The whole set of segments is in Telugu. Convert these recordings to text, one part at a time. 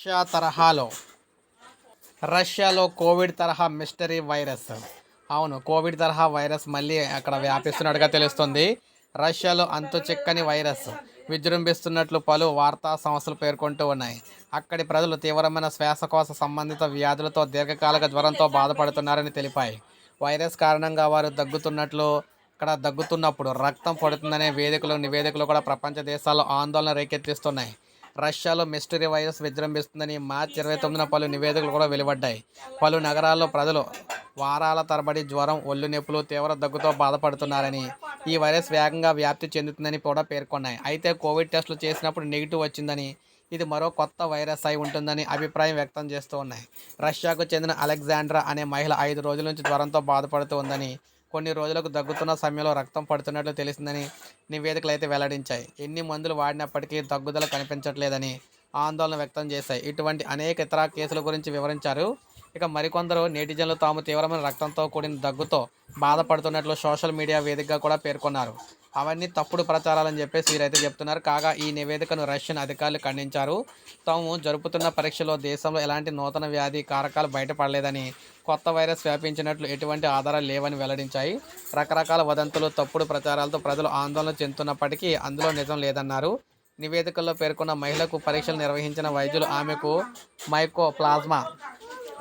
రష్యా తరహాలో రష్యాలో కోవిడ్ తరహా మిస్టరీ వైరస్. అవును కోవిడ్ తరహా వైరస్ మళ్ళీ అక్కడ వ్యాపిస్తున్నట్టుగా తెలుస్తుంది. రష్యాలో అంతు చిక్కని వైరస్ విజృంభిస్తున్నట్లు పలు వార్తా సంస్థలు పేర్కొంటూ ఉన్నాయి. అక్కడి ప్రజలు తీవ్రమైన శ్వాసకోశ సంబంధిత వ్యాధులతో దీర్ఘకాలిక జ్వరంతో బాధపడుతున్నారని తెలిపాయి. వైరస్ కారణంగా వారు దగ్గుతున్నట్లు ఇక్కడ దగ్గుతున్నప్పుడు రక్తం పడుతుందనే వేదికలు నివేదికలు కూడా ప్రపంచ దేశాల్లో ఆందోళన రేకెత్తిస్తున్నాయి. రష్యాలో మిస్టరీ వైరస్ విజృంభిస్తుందని మార్చి ఇరవై తొమ్మిదిన పలు నివేదికలు కూడా వెలువడ్డాయి. పలు నగరాల్లో ప్రజలు వారాల తరబడి జ్వరం ఒళ్ళు నొప్పులు తీవ్ర దగ్గుతో బాధపడుతున్నారని ఈ వైరస్ వేగంగా వ్యాప్తి చెందుతుందని కూడా పేర్కొన్నాయి. అయితే కోవిడ్ టెస్టులు చేసినప్పుడు నెగిటివ్ వచ్చిందని ఇది మరో కొత్త వైరస్ అయి ఉంటుందని అభిప్రాయం వ్యక్తం చేస్తూ ఉన్నాయి. రష్యాకు చెందిన అలెగ్జాండ్రా అనే మహిళ ఐదు రోజుల నుంచి జ్వరంతో బాధపడుతూ ఉందని కొన్ని రోజులకు దగ్గుతున్న సమయంలో రక్తం పడుతున్నట్లు తెలిసిందని నివేదికలు అయితే వెల్లడించాయి. ఎన్ని మందులు వాడినప్పటికీ దగ్గుదల కనిపించట్లేదని ఆందోళన వ్యక్తం చేశాయి. ఇటువంటి అనేక ఇతర కేసుల గురించి వివరించారు. ఇక మరికొందరు నేటిజన్లు తాము తీవ్రమైన రక్తంతో కూడిన దగ్గుతో బాధపడుతున్నట్లు సోషల్ మీడియా వేదికగా కూడా పేర్కొన్నారు. అవన్నీ తప్పుడు ప్రచారాలని చెప్పేసి వీరైతే చెప్తున్నారు. కాగా ఈ నివేదికను రష్యన్ అధికారులు ఖండించారు. తాము జరుపుతున్న పరీక్షలో దేశంలో ఎలాంటి నూతన వ్యాధి కారకాలు బయటపడలేదని కొత్త వైరస్ వ్యాపించినట్లు ఎటువంటి ఆధారాలు లేవని వెల్లడించాయి. రకరకాల వదంతులు తప్పుడు ప్రచారాలతో ప్రజలు ఆందోళన చెందుతున్నప్పటికీ అందులో నిజం లేదన్నారు. నివేదికల్లో పేర్కొన్న మహిళకు పరీక్షలు నిర్వహించిన వైద్యులు ఆమెకు మైకో ప్లాజ్మా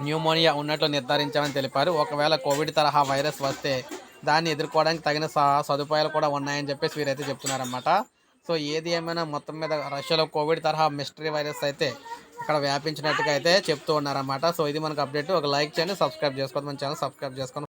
న్యూమోనియా ఉన్నట్లు నిర్ధారించామని తెలిపారు. ఒకవేళ కోవిడ్ తరహా వైరస్ వస్తే దాన్ని ఎదుర్కోవడానికి తగిన స- సదుపాయాలు కూడా ఉన్నాయని చెప్పేసి వీరైతే చెప్తున్నారన్నమాట. సో ఏది ఏమైనా మొత్తం మీద రష్యాలో కోవిడ్ తరహా మిస్టరీ వైరస్ అయితే ఇక్కడ వ్యాపించినట్టుగా అయితే చెప్తూ ఉన్నారన్నమాట. సో ఇది మనకు అప్డేట్. ఒక లైక్ చేయండి సబ్స్క్రైబ్ చేసుకోండి మన ఛానల్ సబ్స్క్రైబ్ చేసుకోండి.